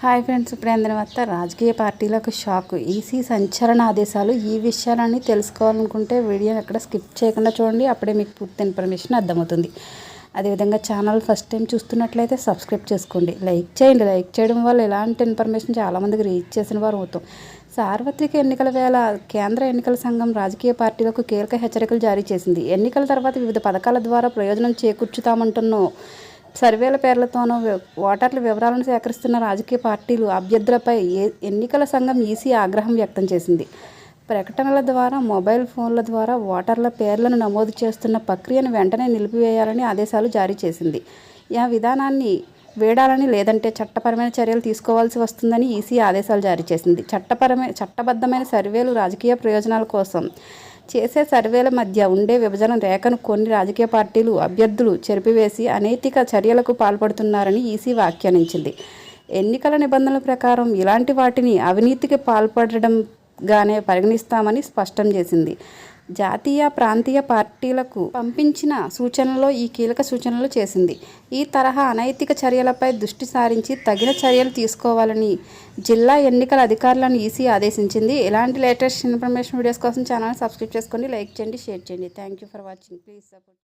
Hi friends ఇప్పుడు అందరి రాజకీయ పార్టీలకు షాక్. ఈసీ సంచలన ఆదేశాలు. ఈ విషయాలన్నీ తెలుసుకోవాలనుకుంటే వీడియోని ఎక్కడ స్కిప్ చేయకుండా చూడండి. అప్పుడే మీకు పూర్తి ఇన్ఫర్మేషన్ అర్థమవుతుంది. అదేవిధంగా ఛానల్ ఫస్ట్ టైం చూస్తున్నట్లయితే సబ్స్క్రైబ్ చేసుకోండి. లైక్ చేయండి. లైక్ చేయడం వల్ల ఇలాంటి ఇన్ఫర్మేషన్ చాలామందికి రీచ్ చేసిన వారు అవుతాం. సార్వత్రిక ఎన్నికల వేళ కేంద్ర ఎన్నికల సంఘం రాజకీయ పార్టీలకు కీలక హెచ్చరికలు జారీ చేసింది. ఎన్నికల తర్వాత వివిధ పథకాల ద్వారా ప్రయోజనం చేకూర్చుతామంటున్నో. సర్వేల పేర్లతోనూ ఓటర్ల వివరాలను సేకరిస్తున్న రాజకీయ పార్టీలు అభ్యర్థులపై ఏ- ఎన్నికల సంఘం ఈసీ ఆగ్రహం వ్యక్తం చేసింది. ప్రకటనల ద్వారా మొబైల్ ఫోన్ల ద్వారా ఓటర్ల పేర్లను నమోదు చేస్తున్న ప్రక్రియను వెంటనే నిలిపివేయాలని ఆదేశాలు జారీ చేసింది. ఆ విధానాన్ని వేడాలని లేదంటే చట్టపరమైన చర్యలు తీసుకోవాల్సి వస్తుందని ఈసీ ఆదేశాలు జారీ చేసింది. చట్టపరమైన చట్టబద్ధమైన సర్వేలు రాజకీయ ప్రయోజనాల కోసం చేసే సర్వేల మధ్య ఉండే విభజన రేఖను కొన్ని రాజకీయ పార్టీలు అభ్యర్థులు చెరిపివేసి అనైతిక చర్యలకు పాల్పడుతున్నారని ఈసీ వ్యాఖ్యానించింది. ఎన్నికల నిబంధనల ప్రకారం ఇలాంటి వాటిని అవినీతికి పాల్పడడం గానే పరిగణిస్తామని స్పష్టం చేసింది. జాతీయ ప్రాంతీయ పార్టీలకు పంపించిన సూచనలో ఈ కీలక సూచనలు చేసింది. ఈ తరహా అనైతిక చర్యలపై దృష్టి సారించి తగిన చర్యలు తీసుకోవాలని జిల్లా ఎన్నికల అధికారులను ఈసీ ఆదేశించింది. ఇలాంటి లేటెస్ట్ ఇన్ఫర్మేషన్ వీడియోస్ కోసం ఛానల్ సబ్స్క్రైబ్ చేసుకోండి లైక్ చేయండి షేర్ చేయండి. Thank you for watching please support